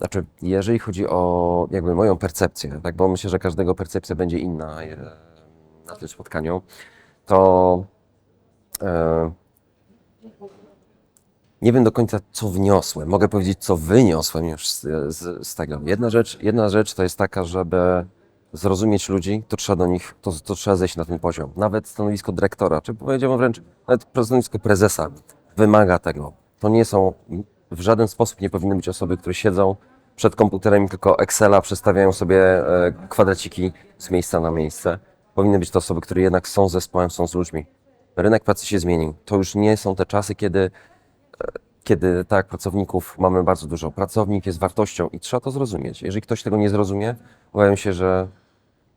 Znaczy, jeżeli chodzi o jakby moją percepcję, tak, bo myślę, że każdego percepcja będzie inna e, na tym spotkaniu, to e, nie wiem do końca, co wniosłem. Mogę powiedzieć, co wyniosłem już z, z, z tego. Jedna rzecz, jedna rzecz to jest taka, żeby zrozumieć ludzi, to trzeba do nich, to, to trzeba zejść na ten poziom. Nawet stanowisko dyrektora, czy powiedziałbym wręcz, nawet stanowisko prezesa wymaga tego. To nie są, w żaden sposób nie powinny być osoby, które siedzą przed komputerem tylko Excela przestawiają sobie e, kwadraciki z miejsca na miejsce. Powinny być to osoby, które jednak są zespołem, są z ludźmi. Rynek pracy się zmienił. To już nie są te czasy, kiedy kiedy tak, pracowników mamy bardzo dużo. Pracownik jest wartością i trzeba to zrozumieć. Jeżeli ktoś tego nie zrozumie, obawiam się, że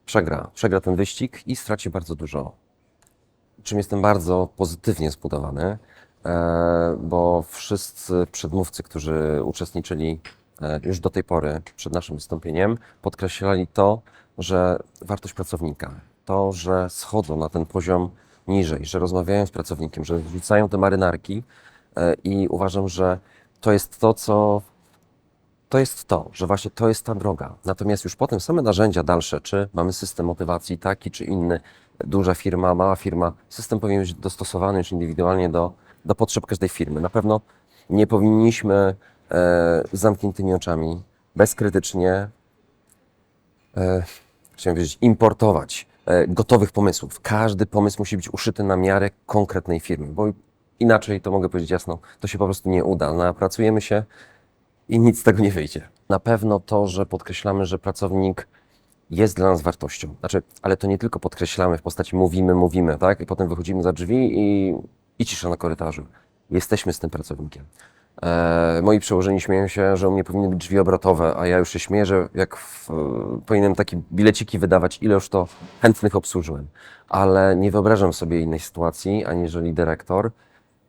przegra. Przegra ten wyścig i straci bardzo dużo. Czym jestem bardzo pozytywnie zbudowany, e, bo wszyscy przedmówcy, którzy uczestniczyli e, już do tej pory przed naszym wystąpieniem, podkreślali to, że wartość pracownika, to, że schodzą na ten poziom niżej, że rozmawiają z pracownikiem, że rzucają te marynarki e, i uważam, że to jest to, co to jest to, że właśnie to jest ta droga. Natomiast już potem same narzędzia dalsze, czy mamy system motywacji taki czy inny, duża firma, mała firma, system powinien być dostosowany już indywidualnie do, do potrzeb każdej firmy. Na pewno nie powinniśmy e, z zamkniętymi oczami, bezkrytycznie, e, chciałem powiedzieć, importować e, gotowych pomysłów. Każdy pomysł musi być uszyty na miarę konkretnej firmy, bo inaczej, to mogę powiedzieć jasno, to się po prostu nie uda. Napracujemy się i nic z tego nie wyjdzie. Na pewno to, że podkreślamy, że pracownik jest dla nas wartością. Znaczy, ale to nie tylko podkreślamy w postaci mówimy, mówimy, tak? I potem wychodzimy za drzwi i, i cisza na korytarzu. Jesteśmy z tym pracownikiem. E, moi przełożeni śmieją się, że u mnie powinny być drzwi obrotowe, a ja już się śmieję, że jak w, e, powinienem takie bileciki wydawać, ile już to chętnych obsłużyłem. Ale nie wyobrażam sobie innej sytuacji, aniżeli dyrektor,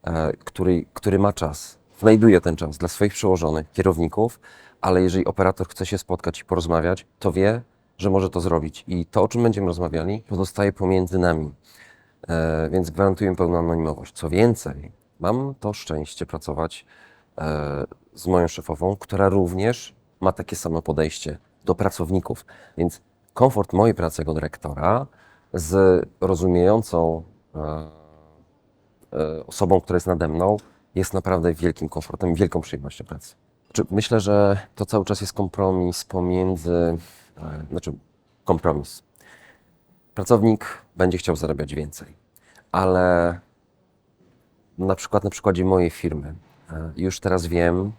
e, który, który ma czas, znajduje ten czas dla swoich przełożonych, kierowników, ale jeżeli operator chce się spotkać i porozmawiać, to wie, że może to zrobić. I to, o czym będziemy rozmawiali, pozostaje pomiędzy nami. Więc gwarantuję pełną anonimowość. Co więcej, mam to szczęście pracować z moją szefową, która również ma takie samo podejście do pracowników. Więc komfort mojej pracy jako dyrektora z rozumiejącą e, e, osobą, która jest nade mną, jest naprawdę wielkim komfortem i wielką przyjemnością pracy. Myślę, że to cały czas jest kompromis pomiędzy, e, znaczy kompromis. Pracownik będzie chciał zarabiać więcej, ale na przykład na przykładzie mojej firmy e, już teraz wiem,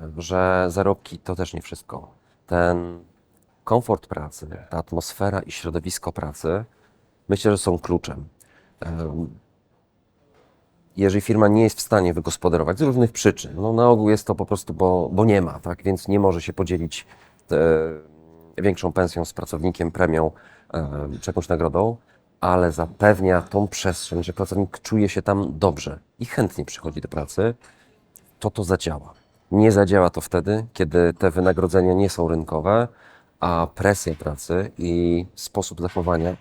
e, że zarobki to też nie wszystko. Ten komfort pracy, ta atmosfera i środowisko pracy myślę, że są kluczem. Em, jeżeli firma nie jest w stanie wygospodarować z różnych przyczyn, no na ogół jest to po prostu, bo, bo nie ma, tak? więc nie może się podzielić e, większą pensją z pracownikiem, premią e, czy jakąś nagrodą, ale zapewnia tą przestrzeń, że pracownik czuje się tam dobrze i chętnie przychodzi do pracy, to to zadziała. Nie zadziała to wtedy, kiedy te wynagrodzenia nie są rynkowe, a presja pracy i sposób zachowania,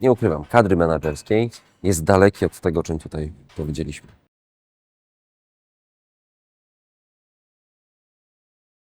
nie ukrywam, kadry menedżerskiej jest daleki od tego, o czym tutaj powiedzieliśmy.